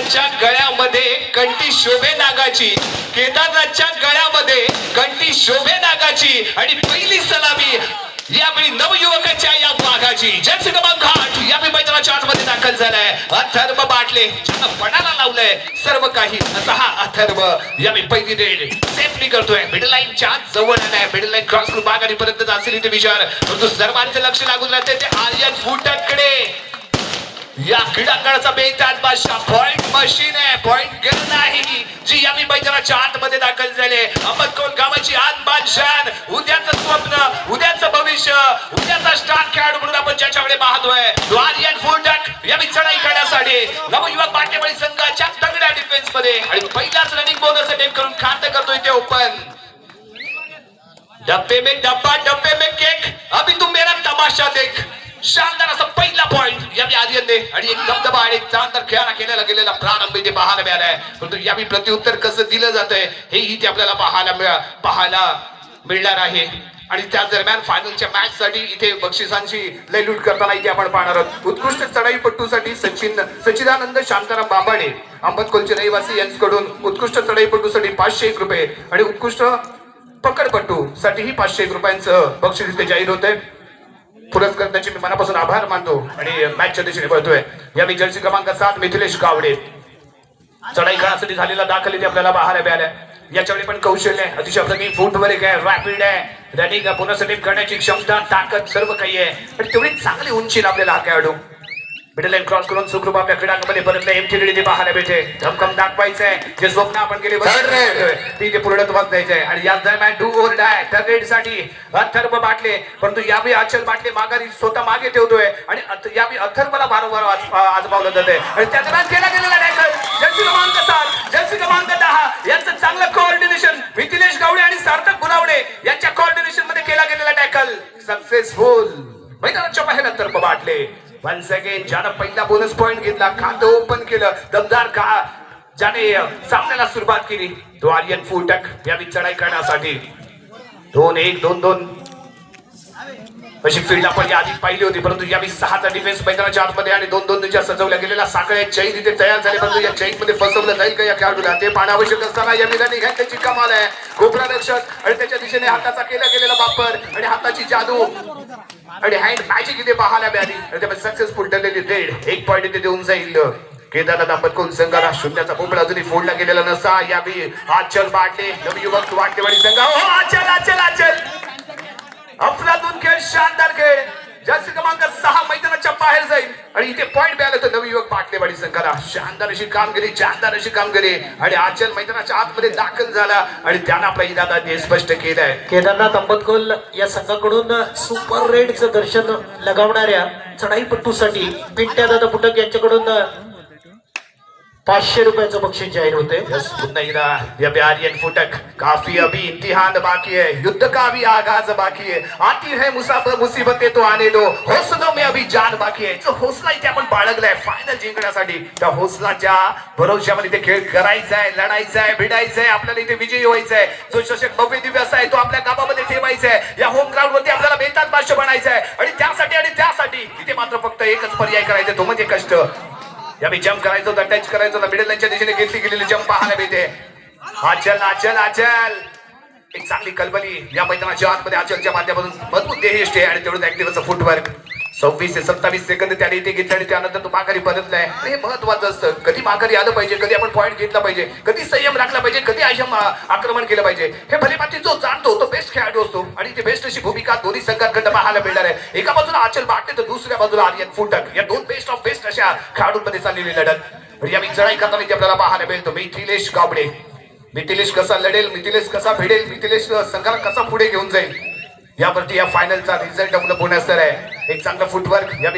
केदारनाथच्या गळ्यामध्ये कंठी शोभे नागाची केदारनाथच्या गळ्यामध्ये कंठी शोभे नागाची आणि पहिली सलामी यावेळी नवयुवकाच्या या वाघाची. जर्सी क्रमांक आठ यावेळी मैदानाच्या आतमध्ये दाखल झालाय. अथर्व बाटले. ज्यानं पणाला लावलंय सर्व काही असा हा अथर्व. यावेळी पहिली रेड. सेफली करतोय. मिडल लाईनच्या जवळ आलाय. मिडल लाईन क्रॉस करून बागाडी पर्यंत असेल इथे विचार. परंतु सर्वांचं लक्ष लागून राहते ते आर्यन फुटकडे या क्रीडांगणाचा बेताज बादशाह पॉइंट मशीन आहे. पॉइंट गेम नाही. जी यावी मैदानाच्या आतमध्ये दाखल झाले अहमदकोट गावाची आत बादशान उद्याचं स्वप्न उद्याचं भविष्य उद्याचा स्टार खेळाडू म्हणून आपण ज्याच्याकडे पाहतोय. तो आर्यन फुलटक यावी चढाई करण्यासाठी नवयुवक बाटेवाडी संघाच्या तगड्या डिफेन्समध्ये. आणि पहिलाच रनिंग बोनस अटेम्प करून खातं करतोय ते ओपन डब्बे में डब्बा डब्बे में केक अभी तू मेरा तमाशा देख. शानदार असा पहिला पॉइंट यावी आर्यनने आणि एक दबदबा आणि शानदार खेळाला केलेला गेलेला प्रारंभ इथे पाहायला मिळालाय. परंतु यावी प्रत्युत्तर कसं दिलं जातंय हे इथे आपल्याला पाहायला मिळा पाहायला मिळणार आहे. आणि त्याच दरम्यान फायनलच्या मॅच साठी इथे बक्षिसांची लयलूट करताना इथे आपण पाहणार आहोत. उत्कृष्ट चढाईपट्टूसाठी सचिन सचिदानंद शांताराम बांबाडे अंबतकोलचे रहिवासी यांच्याकडून उत्कृष्ट चढाईपट्टूसाठी पाचशे एक रुपये आणि उत्कृष्ट पकडपट्टू साठीही पाचशे एक रुपयांचं बक्षीस इथे जाहीर पुरस्कार त्यांचे मी मनापासून आभार मानतो आणि मॅचच्या दिशेने पळतोय या मी जर्सी क्रमांक सात मिथिलेश गावडे. चढाई खेळासाठी झालेला दाखल इथे आपल्याला पाहायला मिळालाय. याच्याकडे पण कौशल्य आहे. अतिशय आपलं फुटवर्क आहे रॅपिड आहे. रनिंग पुनर्सटिप करण्याची क्षमता ताकद सर्व काही आहे. आणि तेवढी चांगली उंची आपल्याला हा खेळाडू. मिडल क्रॉस करून सुखरूप आपल्या क्रीडांगणामध्ये परतले एम टी ते पाहायला भेटे धमकम दाखवायचं आहे जे स्वप्न आपण केले. ते इथे पूर्णत्वास द्यायचं आहे आणि याच दरम्यान डू ओर डाय थर्ड रेडसाठी अथर्व बाटले. परंतु यावेळी अचल बाटले माघारी स्वतः मागे ठेवतोय. आणि यावेळी अथर्वला वारंवार आज- आजमावलं जात आहे आणि त्या दरम्यान केला गेलेला जर्सी क्रमांक सात जर्सी क्रमांक दहा. यांचं चांगलं कोऑर्डिनेशन मिथिलेश गावडे आणि सार्थक गुलावडे यांच्या कोऑर्डिनेशनमध्ये केला गेलेला टॅकल सक्सेसफुल मैदानाच्या बाहेर अंतर बाटले. वन सेकंड ज्यानं पहिला बोनस पॉइंट घेतला खातं ओपन केलं दमदार का ज्याने सामन्याला सुरुवात केली तो आर्यन फुटक यावी चढाई करण्यासाठी. दोन एक दोन दोन. अशी फील्ड आपण या आधी पाहिली होती परंतु यावेळी सहाचा डिफेन्स मैदानाच्या आतमध्ये आणि दोन दोन दिवसात सजवल्या गेलेल्या साखळ्या चैन इथे तयार झाले परंतु या चैनमध्ये फसवलं जाईल का या खेळाडूला? ते पाहणं आवश्यक असताना या मिलाने घ्या त्याची कमाल आहे. कोपरा रक्षक आणि त्याच्या दिशेने हाताचा केला गेलेला वापर आणि हाताची जादू. आणि हँड मॅजिक इथे पाहायला मिळाली. आणि त्यामध्ये सक्सेसफुल ठरलेली रेड एक पॉईंट इथे देऊन जाईल. केदारनाथ दाम्पत्कोल संघाला शून्याचा पोपळा अजूनही फोडला गेलेला नसा. यावेळी आचल बाटले नवयुवक वाटेवाडी संघ. हो, हो आचल आचल आचल. अफलातून खेळ शानदार खेळ. जास्त क्रमांक सहा मैदानाच्या बाहेर जाईल. आणि इथे पॉईंट मिळालं तर नवयुवक पाटलेवाडी संघाला. शानदार अशी कामगिरी शानदार अशी कामगिरी. आणि आचल मैदानाच्या आतमध्ये दाखल झाला आणि त्यानं आपला इरादा स्पष्ट केलंय केदारनाथ अंबतकोल या संघाकडून सुपर रेडचं दर्शन लगावणाऱ्या चढाईपट्टूसाठी पिंट्या दादा पुटक यांच्याकडून पाचशे रुपयाचं बक्षीस जाहीर होते पुन्हा एकदा या प्यारियन फुटक. काफी अभी इम्तिहान बाकी है युद्ध का भी आगाज बाकी है आती है मुसाफर मुसीबतें तो आने दो. हौसलों में अभी जान बाकी है जो हौसला इथे आपण बाळगलाय फायनल जिंकण्यासाठी त्या हौसलाच्या भरोश्यामध्ये इथे खेळ करायचा आहे लढायचा आहे भिडायचा आहे आपल्याला इथे विजयी व्हायचा आहे जो शशक भव्य दिव्य असा आहे तो आपल्या गावामध्ये ठेवायचा आहे या होम ग्राउंड वरती आपल्याला बेताज भाष्य बनायचं आहे आणि त्यासाठी आणि त्यासाठी इथे मात्र फक्त एकच पर्याय करायचा तो म्हणजे कष्ट. यावेळी जम्प करायचं होता टच करायचं होता. मिडल लाईनच्या दिशेने घेतली गेलेली जम्प पाहायला मिळते. आचल आचल आचल. एक चांगली कलबली या मैदानाच्या आतमध्ये आचलच्या माध्यमातून मजबूत देहिष्ट आहे आणि तेवढं ऍक्टिव्हचं फुटवर्क सव्वीस ते सत्तावीस सेकंद त्याने इथे घेतले आणि त्यानंतर तो माघारी परतलाय. हे महत्वाचं असतं. कधी माघारी आलं पाहिजे कधी आपण पॉईंट घेतला पाहिजे कधी संयम राखला पाहिजे कधी आयशम आक्रमण केलं पाहिजे. हे भलेपाती जो जाणतो तो बेस्ट खेळाडू असतो. आणि ती बेस्ट अशी भूमिका दोन्ही संघांकडे पाहायला मिळणार आहे. एका बाजूला आचल बाटले तर दुसऱ्या बाजूला आर्यन फुटक. या दोन बेस्ट ऑफ बेस्ट अशा खेळाडूंमध्ये चाललेली लढत. या मी चढाई करताना इथे आपल्याला पाहायला मिळतो. मिथिलेश गावडे. मिथिलेश कसा लढेल मिथिलेश कसा भिडेल मिथिलेश संघाला कसा पुढे घेऊन जाईल? यावरती या फायनलचा रिझल्ट आपलं होण्यास आहे. एक चांगलं फुटवर्क या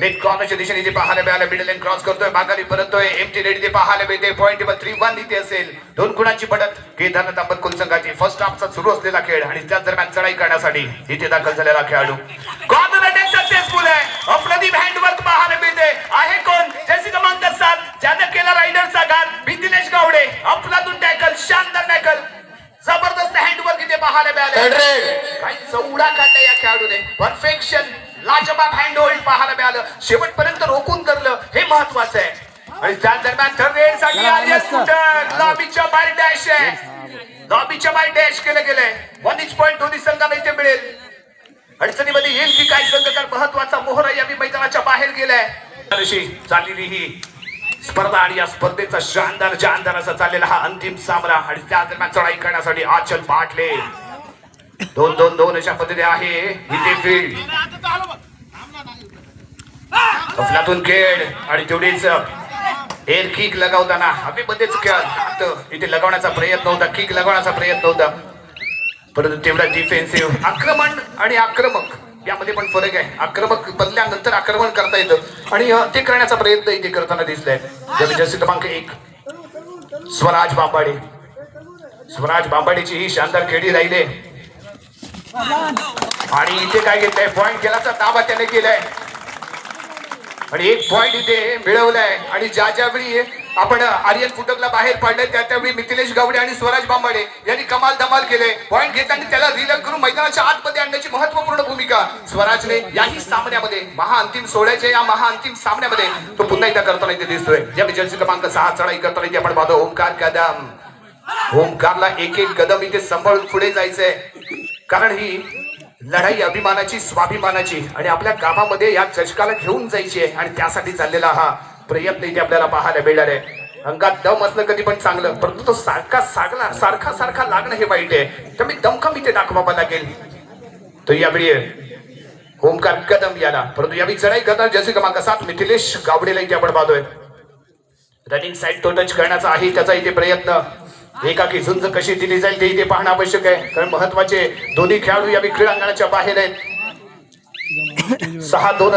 नेट कॉर्नरच्या दिशेने इथे पाहायला मिळालं मिडल लाईन क्रॉस करतोय. माघारी परतोय एम टी रेड इथे पाहायला मिळते पॉईंट टेबल थ्री वन इथे असेल. दोन गुणांची पडत. केदारनाथ अंबतकुल संघाची फर्स्ट हाफचा सुरू असलेला खेळ आणि त्याच दरम्यान चढाई करण्यासाठी इथे दाखल झालेला खेळाडू. कॉर्नर अटॅक सक्सेसफुल आहे. अप्रदीप हँडवर्क पाहायला मिळते आहे कोण? जैसी क्रमांक सात ज्यानं केला रायडरचा घात. मिथिलेश गावडे अफलातून टॅकल शानदार टॅकल जबरदस्त हँडवर्क इथे पाहायला मिळालं. काही चौडा काढला या खेळाडूने. परफेक्शन लाजबाब हँड होल्ड पाहायला मिळालं. शेवटपर्यंत रोखून धरलं. हे महत्वाचं आहे. आणि त्याच दरम्यान आर्यन मस्त. फुटक लॉबीच्या बाहेर डॅश आहे. लॉबीच्या बाहेर डॅश केलं गेलंय. वन इंच पॉईंट दोन्ही संघाला इथे मिळेल. अडचणीमध्ये येईल की काय संघकार महत्त्वाचा मोहरा यावी मैदानाच्या बाहेर गेलाय. चाललेली ही स्पर्धा आणि या स्पर्धेचा शानदार जानदार असा चाललेला हा अंतिम सामना आणि त्या दरम्यान चढाई करण्यासाठी आचल पाटले. दोन दोन दोन अशा पद्धतीने आहे. इथे फील्ड अफलातून खेळ आणि तेवढीच एअर किक लगावताना. हवेमध्येच खेळ इथे लगावण्याचा प्रयत्न होता किक लगावण्याचा प्रयत्न होता. परंतु तेवढा डिफेन्सिव्ह आक्रमण आणि आक्रमक यामध्ये पण फरक आहे. आक्रमक बनल्यानंतर आक्रमण करता येतं. आणि ते करण्याचा प्रयत्न इथे करताना दिसलाय. जर्सी क्रमांक एक. स्वराज बांबाडे. स्वराज बांबाडेची ही शानदार खेळी राहिले. आणि इथे काय घेतलंय? पॉइंट तर दाबा त्याने केलाय. आणि एक पॉइंट इथे मिळवलाय. आणि ज्या ज्यावेळी आपण आर्यन कुटकला बाहेर पडले त्या त्यावेळी मिथिलेश गावडे आणि स्वराज बांबाडे यांनी कमाल धमाल केले. पॉईंट घेताना त्याला रिलन करून मैदानाच्या आतमध्ये आणण्याची महत्त्वपूर्ण भूमिका स्वराजने याही सामन्यामध्ये महाअंतिम सोहळ्याच्या या महाअंतिम सामन्यामध्ये तो पुन्हा एकदा करताना इथे दिसतोय. या जर्सी क्रमांक सहा चढाई करताना इथे आपण पाहतो ओमकार कदम. ओमकारला एक एक कदम इथे सांभाळून पुढे जायचंय. कारण ही लढाई अभिमानाची स्वाभिमानाची आणि आपल्या गावामध्ये या चषकाला घेऊन जायची आहे. आणि त्यासाठी चाललेला हा प्रयत्न इथे आपल्याला पाहायला मिळणार आहे. अंगात दम असणं कधी पण चांगलं परंतु तो सारखा सागला सारखा सारखा लागणं हे वाईट आहे. कमी दमखम इथे दाखवावा लागेल. तो यावेळी ओमकार कदम याला. परंतु यावेळी चढाई करणार जसे क्रमांक सात मिथिलेश गावडेला इथे आपण पाहतोय. रनिंग साईड तो टच करण्याचा आहे त्याचा इथे प्रयत्न. एकाकी झुंज कशी दिली जाईल ते इथे पाहणं आवश्यक आहे. कारण महत्त्वाचे दोन्ही खेळाडू या क्रीडांगणाच्या बाहेर आहेत. सहा दोन